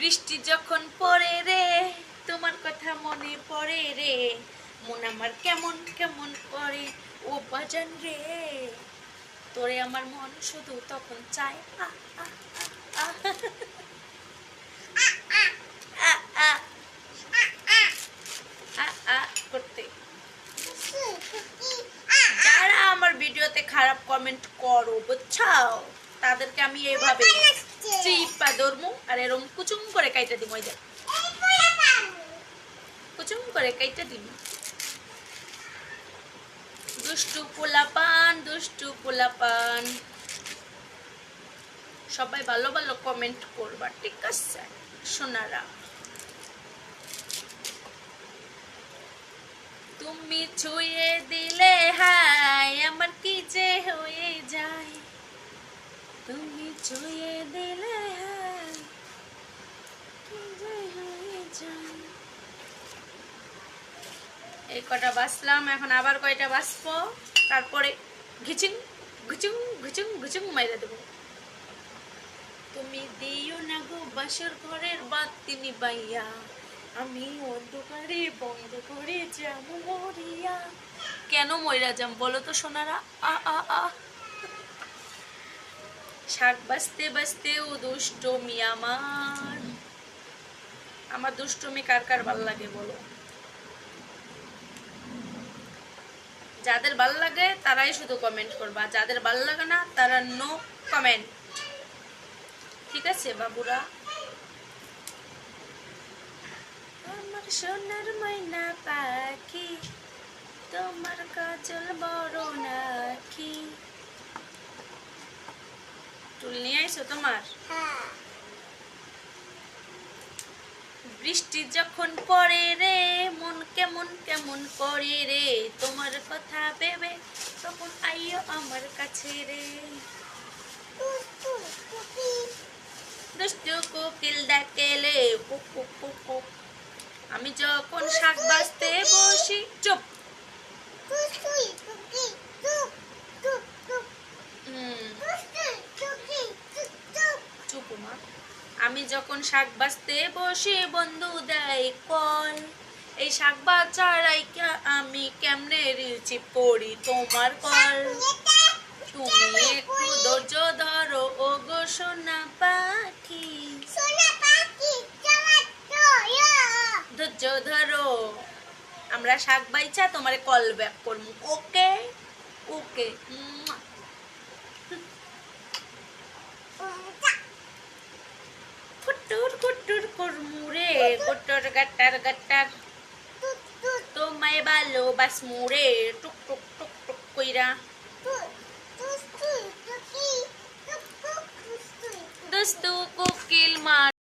বৃষ্টি যখন পড়ে রে তোমার কথা মনে পড়ে রে মন আমার কেমন কেমন করে ও বাজান রে তোরে আমার মন শুধু তখন চায় করতে যারা আমার ভিডিওতে খারাপ কমেন্ট করো বুঝছাও তাদেরকে আমি এইভাবে আর এরম কুচুম করে কাইটা দিম, ওই দেখ কুচুম করে কাইটা দিম। দুষ্টু পোলাপান দুষ্টু পোলাপান। সবাই ভালো ভালো কমেন্ট করবা, ঠিক আছে? সোনারা। তুমি ছুঁয়ে দিলে হাই আমার কি যে হয়ে যায়? তুমি ছুঁয়ে দিলে হাই কি যে হয়ে যায় এই কটা বাসলাম এখন আবার কয়টা বাসবো তারপরে ঘিচিং, ঘুচুং ঘুচুং ঘুচুং মাইরে দেবো। তুমি দিও না গো বাসর ঘরের বাতি নিবাইয়া আমি অন্ধকারে বন্ধ করে যাব মরিয়া। কেন ময়রা যাম বলো তো সোনারা? আ আ আ। শাক বাঁচতে বাঁচতে ও দুষ্টমি আমার। আমার দুষ্টমি কার কার ভালো লাগে বলো? যাদের ভালো লাগে তারাই শুধু কমেন্ট করবা। যাদের ভালো লাগে না, তারা নো কমেন্ট ঠিক আছে, বাবুরা? আমার সোনার ময়না পাখি, তোমার কাজল বড় নাকি? চুল নিয়ে আইসো তোমার? বৃষ্টি যখন পড়ে রে, মন কেমন কেমন করে রে তোমার কথা ভেবে তখন আইও আমার কাছে রে দুষ্টু কোকিল ডাকেলে। আমি যখন শাক বাজতে বসি আমি যখন শাক বাজতে বসে বন্ধু দেয় কল এই শাক বাজারাই আমি কেমনে রিলচি পড়ি তোমার কল? তুমি একটু ধৈর্য ধরো ও গো সোনা পাখি ধৈর্য ধরো। আমরা শাক বাইচা তোমারে কল ব্যাক করব ওকে? ওকে রে কুটুর গাটার গাটার তোমায় ভালোবাসমু রে টুক টুক টুক টুক কইরা দুস্তু কোকিল মার